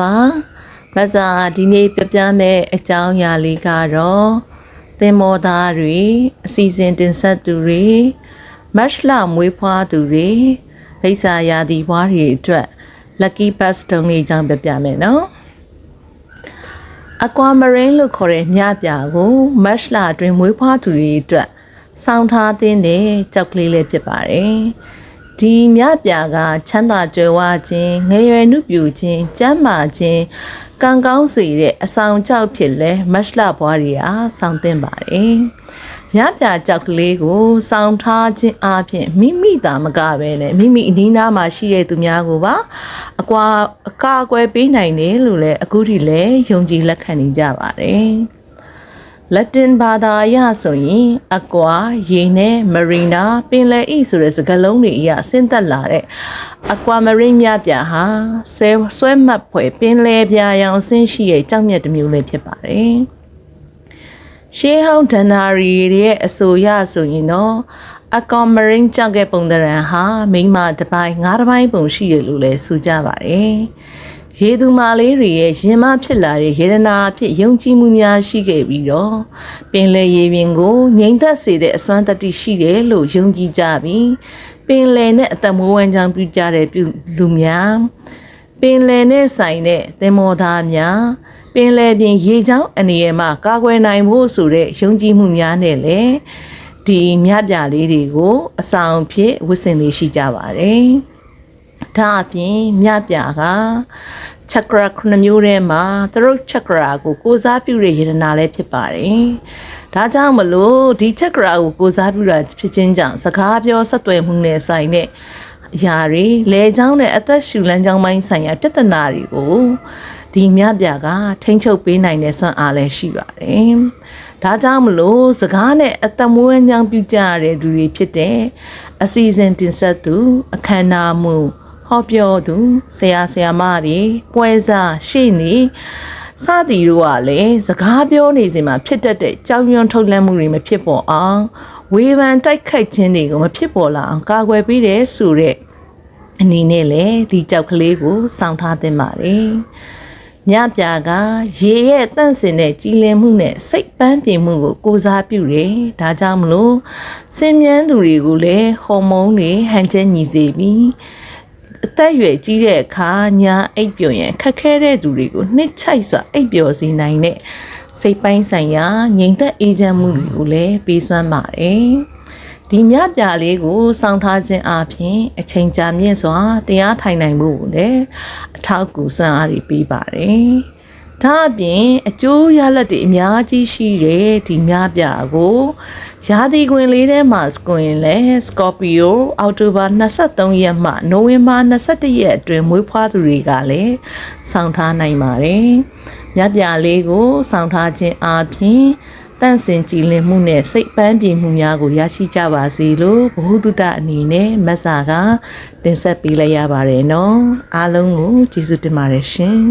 ပါမဆာဒီနေ့ပြပြမဲ့အကြောင်းအရာလေးကတော့သင်္ဘောသားတွေအစီအစဉ်တင်ဆက်သူတွေမတ်လမွေးဖွားသူတွေဗိစာရာသီဘွားတွေအတွက် lucky bus တုံးလေးအကြောင်းပြပြမယ်နော် aquamarine လို့ခေါ်တဲ့မြပြကိုမတ်လအတွင်းမွေးဖွားသူတွေအတွက်စောင်းထားတဲ့ကြောက်ကလေးလေးဖြစ်ပါတယ်။ ဒီမြပြကချမ်းသာကြွယ်ဝခြင်းငယ်ရွယ်နှုပြူခြင်းကျမ်းမာခြင်းကံကောင်းစေတဲ့အဆောင်ကြောက်ဖြစ်လဲမတ်လဘွားတွေအားစောင်းသင့်ပါတယ်။မြပြကြောက်ကလေးကိုစောင်းထားခြင်းအပြင်မိမိသာမကပဲနဲ့မိမိအနီးနားမှာရှိတဲ့သူများကိုပါအကွာအကာအကွယ်ပေးနိုင်တယ်လို့လည်းအခုထိလည်းယုံကြည်လက်ခံနေကြပါတယ်။ လက်တင်ဘာသာအရဆိုရင်အကွာရေနဲ့မရီနာပင်လယ်ဤဆိုတဲ့စကားလုံးတွေအရဆင်းသက်လာတဲ့အကွာမရင်းမြပြဟာဆဲဆွဲမှတ်ဖွယ်ပင်လယ်ပြာရောင်ဆင်းရှိတဲ့ကြောက်မြတ်တစ်မျိုးလေးဖြစ်ပါတယ်။ရှေးဟောင်းဒဏ္ဍာရီရဲ့အဆိုအရဆိုရင်တော့အကွာမရင်းကြောက်ကပုံသဏ္ဍာန်ဟာမိန်းမတစ်ပိုင်းငါးတစ်ပိုင်းပုံရှိတယ်လို့လည်းဆိုကြပါတယ်။ ရေသူမာလေးတွေရဲ့ရင်မဖြစ်လာတဲ့ရေဒနာအဖြစ်ယုံကြည်မှုများရှိခဲ့ပြီးတော့ပင်လယ်ရေပြင်ကိုငြိမ်သက်စေတဲ့အစွမ်းတတ္တိရှိတယ်လို့ယုံကြည်ကြပြီးပင်လယ်နဲ့အသက်မွေးဝမ်းကြောင်းပြုကြတဲ့ပြုလူများပင်လယ်နဲ့ဆိုင်တဲ့သင်္ဘောသားများပင်လယ်ပြင်ရေချောင်းအနေရမှာကာကွယ်နိုင်ဖို့ဆိုတဲ့ယုံကြည်မှုများနဲ့လည်းဒီမြပြလေးတွေကိုအဆောင်ဖြစ်ဝတ်ဆင်လေးရှိကြပါတယ်။ ဒါအပြင်မြပြကချက်ကရာခုနှစ်မျိုးထဲမှာသရုပ်ချက်ကရာကိုကိုးစားပြုတဲ့ယတနာလည်းဖြစ်ပါတယ်။ဒါကြောင့်မလို့ဒီချက်ကရာကိုကိုးစားပြုတာဖြစ်ခြင်းကြောင့်စကားပြောဆက်သွယ်မှုနဲ့ဆိုင်တဲ့အရာတွေလဲချောင်းနဲ့အသက်ရှူလမ်းကြောင်းပိုင်းဆိုင်ရာပြဿနာတွေကိုဒီမြပြကထိမ့်ချုပ်ပေးနိုင်တဲ့စွမ်းအားလည်းရှိပါတယ်။ဒါကြောင့်မလို့စကားနဲ့အသက်မွေးညောင်းပြုကြရတဲ့သူတွေဖြစ်တဲ့အစီအစဉ်တင်ဆက်သူအခမ်းအနားမှု ဟောပြောသူဆရာဆရာမတွေပွဲစားရှေ့နေစသည်တို့ကလည်းစကားပြောနေစဉ်မှာဖြစ်တတ်တဲ့ကြောင်ရွံထုတ်လန့်မှုတွေမဖြစ်ပေါ်အောင်ဝေဖန်တိုက်ခိုက်ခြင်းတွေကိုမဖြစ်ပေါ်လာအောင်ကာကွယ်ပေးတယ်ဆိုတဲ့အနေနဲ့လည်းဒီကြောက်ကလေးကိုစောင့်ထားသင့်ပါတယ်။မြပြကရေရဲ့တန့်စင်တဲ့ကြည်လင်မှုနဲ့စိတ်ပန်းပြေမှုကိုကိုစားပြုတယ်။ဒါကြောင့်မလို့စင်မြန်းသူတွေကိုလည်းဟော်မုန်းတွေဟန်ချက်ညီစေပြီး အသက်အရွယ်ကြီးတဲ့အခါညာအိပ်ပျော်ရင်ခက်ခဲတဲ့သူတွေကိုနှစ်ချိုက်စွာအိပ်ပျော်စေနိုင်တဲ့စိတ်ပိုင်းဆိုင်ရာငြိမ်သက်အေးချမ်းမှုတွေကိုလည်းပေးစွမ်းပါတယ်။ဒီမြပြလေးကိုစောင့်ထားခြင်းအပြင်အချိန်ကြာမြင့်စွာတရားထိုင်နိုင်မှုကိုလည်းအထောက်အကူစွမ်းအားတွေပေးပါတယ်။ ဒါအပြင်အကျိုးရလဒ်တွေအများကြီးရှိတဲ့ဒီမြပြကိုရာသီခွင်လေးထဲမှာဆိုရင်လည်း Scorpio အောက်တိုဘာ23ရက်မှနိုဝင်ဘာ21ရက်အတွင်းမွေးဖွားသူတွေကလည်းစောင့်ထားနိုင်ပါတယ်။မြပြလေးကိုစောင့်ထားခြင်းအပြင်တန့်စင်ကြည်လင်မှုနဲ့စိတ်ပန်းပြေမှုများကိုရရှိကြပါစေလို့ဘ ഹു တုတအနေနဲ့မဆာကတင်ဆက်ပေးလိုက်ရပါတယ်နော်အားလုံးကိုကျေးဇူးတင်ပါတယ်ရှင်